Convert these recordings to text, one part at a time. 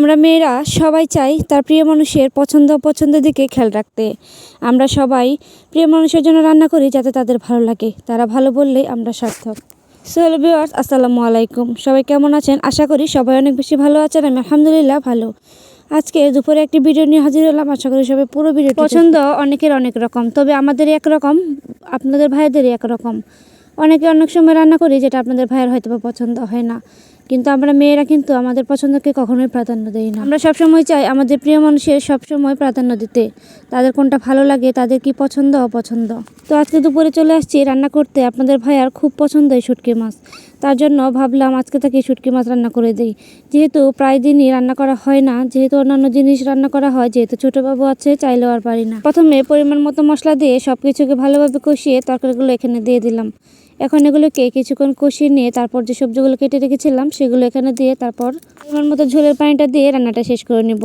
আমরা মেয়েরা সবাই চাই তার প্রিয় মানুষের পছন্দ অপছন্দের দিকে খেয়াল রাখতে। আমরা সবাই প্রিয় মানুষের জন্য রান্না করি যাতে তাদের ভালো লাগে। তারা ভালো বললেই আমরা সার্থক। সোহেল ভিওয়ার্স আসসালামু আলাইকুম। সবাই কেমন আছেন? আশা করি সবাই অনেক বেশি ভালো আছেন, আমি আলহামদুলিল্লাহ ভালো। আজকে দুপুরে একটি ভিডিও নিয়ে হাজির হলাম। আশা করি সবাই পুরো ভিডিও পছন্দ অনেকের অনেক রকম, তবে আমাদের একরকম আপনাদের ভাইয়েদেরই একরকম অনেকে অনেক সময় রান্না করি যেটা আপনাদের ভাইয়ের হয়তো পছন্দ হয় না। কিন্তু আমরা মেয়েরা কিন্তু আমাদের পছন্দকে কখনোই প্রাধান্য দেই না। আমরা সবসময় চাই আমাদের প্রিয় মানুষের সবসময় প্রাধান্য দিতে। তাদের কোনটা ভালো লাগে, তাদের কি পছন্দ, অপছন্দ? তো আজকে দুপুরে চলে আসছি রান্না করতে। আপনাদের ভাইয়ার খুব পছন্দ এই শুটকি মাছ। তার জন্য ভাবলাম আজকে তাকে শুটকি মাছ রান্না করে দিই। যেহেতু প্রায় দিনই রান্না করা হয় না, যেহেতু অন্যান্য জিনিস রান্না করা হয়, যেহেতু ছোট বাবু আছে, চাইলেও আর পারি না। প্রথমে পরিমাণ মতো মশলা দিয়ে সব কিছুকে ভালোভাবে কষিয়ে তরকারিগুলো এখানে দিয়ে দিলাম। এখন এগুলোকে কিছুক্ষণ কষিয়ে নিয়ে তারপর যে সবজিগুলো কেটে রেখেছিলাম, সেগুলো এখানে দিয়ে তারপর পরিমাণ মতো ঝোলের পানিটা দিয়ে রান্নাটা শেষ করে নেব।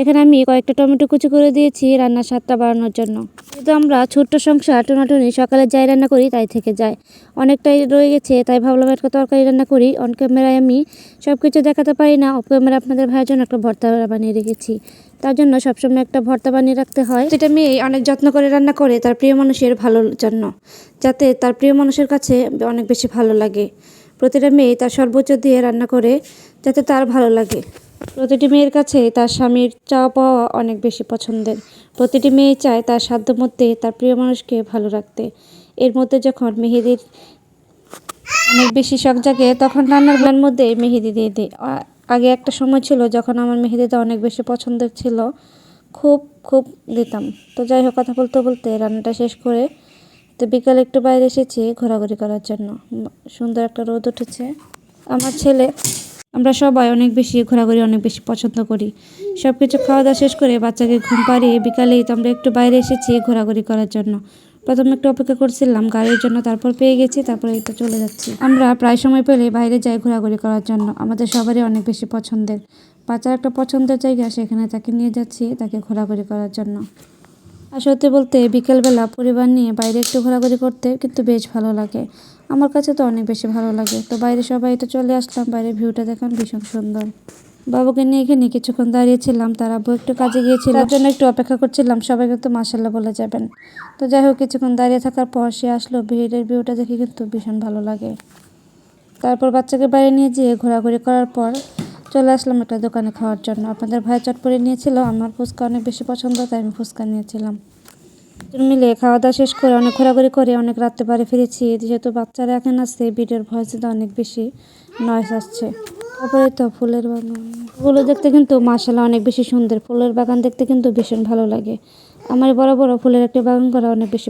এখানে আমি কয়েকটা টমেটো কুচি করে দিয়েছি রান্নার স্বাদটা বাড়ানোর জন্য। যেহেতু আমরা ছোট্ট সংসার, টোনাটুনি, সকালে যাই রান্না করি, তাই থেকে যায়। অনেকটাই রয়ে গেছে, তাই ভাবলাম একটা তরকারি রান্না করি। অন ক্যামেরায় আমি সব কিছু দেখাতে পারি না অফ ক্যামেরা আপনাদের ভাইয়ের জন্য একটা ভর্তা বানিয়ে রেখেছি। তার জন্য সবসময় একটা ভর্তা বানিয়ে রাখতে হয়। যেটা মেয়ে অনেক যত্ন করে রান্না করে তার প্রিয় মানুষের ভালোর জন্য, যাতে তার প্রিয় মানুষের কাছে অনেক বেশি ভালো লাগে। প্রতিটা মেয়ে তার সর্বোচ্চ দিয়ে রান্না করে, যাতে তার ভালো লাগে। প্রতিটি মেয়ের কাছে তার স্বামীর চাওয়া পাওয়া অনেক বেশি পছন্দের। প্রতিটি মেয়ে চায় তার সাধ্য মধ্যে তার প্রিয় মানুষকে ভালো রাখতে। এর মধ্যে যখন মেহেদির অনেক বেশি শখ জাগে, তখন রান্নার মধ্যে মেহেদি দিয়ে আ- আগে একটা সময় ছিল যখন আমার মেহেদিটা অনেক বেশি পছন্দের ছিল, খুব খুব দিতাম। তো যাই হোক, কথা বলতে বলতে রান্নাটা শেষ করে তো বিকালে একটু বাইরে এসেছি ঘোরাঘুরি করার জন্য। সুন্দর একটা রোদ উঠেছে। আমার ছেলে, আমরা সবাই অনেক বেশি ঘোরাঘুরি অনেক বেশি পছন্দ করি। সব কিছু খাওয়া দাওয়া শেষ করে বাচ্চাকে ঘুম পাড়িয়ে বিকালেই তো আমরা একটু বাইরে এসেছি ঘোরাঘুরি করার জন্য। প্রথমে একটু অপেক্ষা করছিলাম গাড়ির জন্য, তারপর পেয়ে গেছি, তারপরে তো চলে যাচ্ছি। আমরা প্রায় সময় পেলে বাইরে যাই ঘোরাঘুরি করার জন্য। আমাদের সবারই অনেক বেশি পছন্দের। বাচ্চার একটা পছন্দের জায়গা, সেখানে তাকে নিয়ে যাচ্ছি, তাকে ঘোরাঘুরি করার জন্য। আর সত্যি বলতে, বিকেলবেলা পরিবার নিয়ে বাইরে একটু ঘোরাঘুরি করতে কিন্তু বেশ ভালো লাগে। আমার কাছে তো অনেক বেশি ভালো লাগে। তো বাইরে সবাই তো চলে আসলাম, বাইরের ভিউটা দেখান ভীষণ সুন্দর। বাবুকে নিয়ে এখানে কিছুক্ষণ দাঁড়িয়েছিলাম, তার আব্বু একটু কাজে গিয়েছিল। তার জন্য একটু অপেক্ষা করছিলাম, সবাই কিন্তু মাসাল্লাহ বলে যাবেন। তো যাই হোক, কিছুক্ষণ দাঁড়িয়ে থাকার পর সে আসলো, ভিড়ের ভিউটা দেখে কিন্তু ভীষণ ভালো লাগে। তারপর বাচ্চাকে বাইরে নিয়ে যেয়ে ঘোরাঘুরি করার পর চলে আসলাম একটা দোকানে খাওয়ার জন্য। আপনাদের ভাই চটপড়ে নিয়েছিল, আমার ফুচকা অনেক বেশি পছন্দ, তাই আমি ফুচকা নিয়েছিলাম। মিলে খাওয়া দাওয়া শেষ করে অনেক ঘোরাঘুরি করে অনেক রাত্রে বাড়ি ফিরেছি। যেহেতু বাচ্চারা এখন আসছে ভিডিওর ভয়েস অনেক বেশি নয়েস আসছে। তারপরে তো ফুলের বাগান। ফুলও দেখতে কিন্তু মাসালা অনেক বেশি সুন্দর। ফুলের বাগান দেখতে কিন্তু ভীষণ ভালো লাগে। আমার বড় বড় ফুলের একটা বাগান করা অনেক বেশি